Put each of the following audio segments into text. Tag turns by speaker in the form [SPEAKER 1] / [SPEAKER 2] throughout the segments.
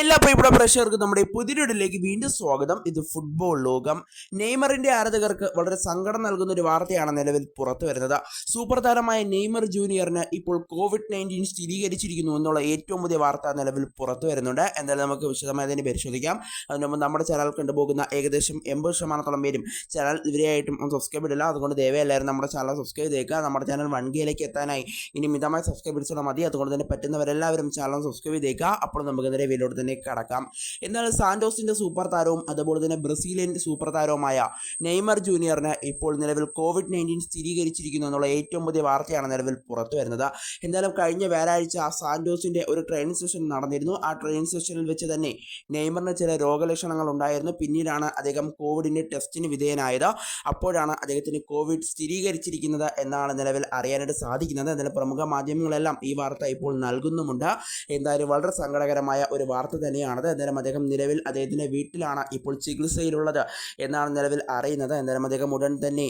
[SPEAKER 1] എല്ലാ പ്രിയപ്പെട്ട പ്രേക്ഷകർക്കും നമ്മുടെ പുതിയൊരിലേക്ക് വീണ്ടും സ്വാഗതം. ഇത് ഫുട്ബോൾ ലോകം. നെയ്മറിന്റെ ആരാധകർക്ക് വളരെ സങ്കടം നൽകുന്ന ഒരു വാർത്തയാണ് നിലവിൽ പുറത്തു വരുന്നത്. സൂപ്പർ താരമായ നെയ്മർ ജൂനിയറിന് ഇപ്പോൾ കോവിഡ് നയന്റീൻ സ്ഥിരീകരിച്ചിരിക്കുന്നു എന്നുള്ള ഏറ്റവും പുതിയ വാർത്ത നിലവിൽ പുറത്തു വരുന്നുണ്ട്. എന്തായാലും നമുക്ക് വിശദമായി തന്നെ പരിശോധിക്കാം അതിനു മുമ്പ് നമ്മുടെ ചാനൽ കണ്ടുപോകുന്ന ഏകദേശം എൺപത് ശതമാനത്തോളം പേരും ചാനൽ ഇവരെയായിട്ടും സബ്സ്ക്രൈബ് ഇടില്ല അതുകൊണ്ട് ദയവായി എല്ലാവരും നമ്മുടെ ചാനൽ സബ്സ്ക്രൈബ് ചെയ്തേക്കുക. നമ്മുടെ ചാനൽ വൺ കെയിലേക്ക് എത്താനായി ഇനി മിതമായ സബ്സ്ക്രൈബ് ഇടിച്ചാൽ മതി. അതുകൊണ്ട് തന്നെ പറ്റുന്നവരെല്ലാവരും ചാനൽ സബ്സ്ക്രൈബ് ചെയ്തേക്കുക. അപ്പോൾ നമുക്ക് നേരെ വീഡിയോട് തന്നെ കടക്കാം. എന്നാൽ സാന്റോസിന്റെ സൂപ്പർ താരവും അതുപോലെ തന്നെ ബ്രസീലിയൻ സൂപ്പർ താരവുമായ നെയ്മർ ജൂനിയറിന് ഇപ്പോൾ നിലവിൽ കോവിഡ് നയന്റീൻ സ്ഥിരീകരിച്ചിരിക്കുന്നു എന്നുള്ള ഏറ്റവും പുതിയ വാർത്തയാണ് നിലവിൽ പുറത്തു വരുന്നത്. എന്തായാലും കഴിഞ്ഞ വ്യാഴാഴ്ച സാന്റോസിന്റെ ഒരു ട്രെയിനിങ് സെഷൻ നടന്നിരുന്നു. ആ ട്രെയിനിങ് സെഷനിൽ വെച്ച് തന്നെ നെയ്മറിന് ചില രോഗലക്ഷണങ്ങൾ ഉണ്ടായിരുന്നു. പിന്നീടാണ് അദ്ദേഹം കോവിഡിന്റെ ടെസ്റ്റിന് വിധേയനായത്. അപ്പോഴാണ് അദ്ദേഹത്തിന് കോവിഡ് സ്ഥിരീകരിച്ചിരിക്കുന്നത് എന്നാണ് നിലവിൽ അറിയാനായിട്ട് സാധിക്കുന്നത്. എന്നാലും പ്രമുഖ മാധ്യമങ്ങളെല്ലാം ഈ വാർത്ത ഇപ്പോൾ നൽകുന്നുമുണ്ട്. എന്തായാലും വളരെ സങ്കടകരമായ ഒരു വാർത്ത തന്നെയാണത്. എന്തായാലും അദ്ദേഹം നിലവിൽ അദ്ദേഹത്തിന്റെ വീട്ടിലാണ് ഇപ്പോൾ ചികിത്സയിലുള്ളത് എന്നാണ് നിലവിൽ അറിയുന്നത്. എന്തായാലും അദ്ദേഹം ഉടൻ തന്നെ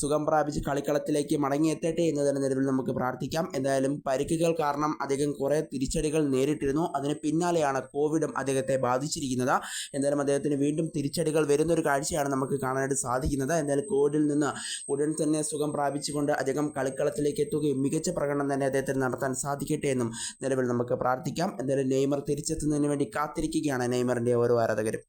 [SPEAKER 1] സുഖം പ്രാപിച്ച് കളിക്കളത്തിലേക്ക് മടങ്ങിയെത്തട്ടെ എന്ന് തന്നെ നിലവിൽ നമുക്ക് പ്രാർത്ഥിക്കാം. എന്തായാലും പരിക്കുകൾ കാരണം അദ്ദേഹം കുറേ തിരിച്ചടികൾ നേരിട്ടിരുന്നു. അതിന് പിന്നാലെയാണ് കോവിഡും അദ്ദേഹത്തെ ബാധിച്ചിരിക്കുന്നത്. എന്തായാലും അദ്ദേഹത്തിന് വീണ്ടും തിരിച്ചടികൾ വരുന്ന ഒരു കാഴ്ചയാണ് നമുക്ക് കാണാനായിട്ട് സാധിക്കുന്നത്. എന്തായാലും കോവിഡിൽ നിന്ന് ഉടൻ തന്നെ സുഖം പ്രാപിച്ചുകൊണ്ട് അദ്ദേഹം കളിക്കളത്തിലേക്ക് എത്തുകയും മികച്ച പ്രകടനം തന്നെ അദ്ദേഹത്തിന് നടത്താൻ സാധിക്കട്ടെ എന്നും നിലവിൽ നമുക്ക് പ്രാർത്ഥിക്കാം. എന്തായാലും നെയ്മർ തിരിച്ചെത്തുന്നതിന് വേണ്ടി കാത്തിരിക്കുകയാണ് നെയ്മറിന്റെ ഓരോ ആരാധകരും.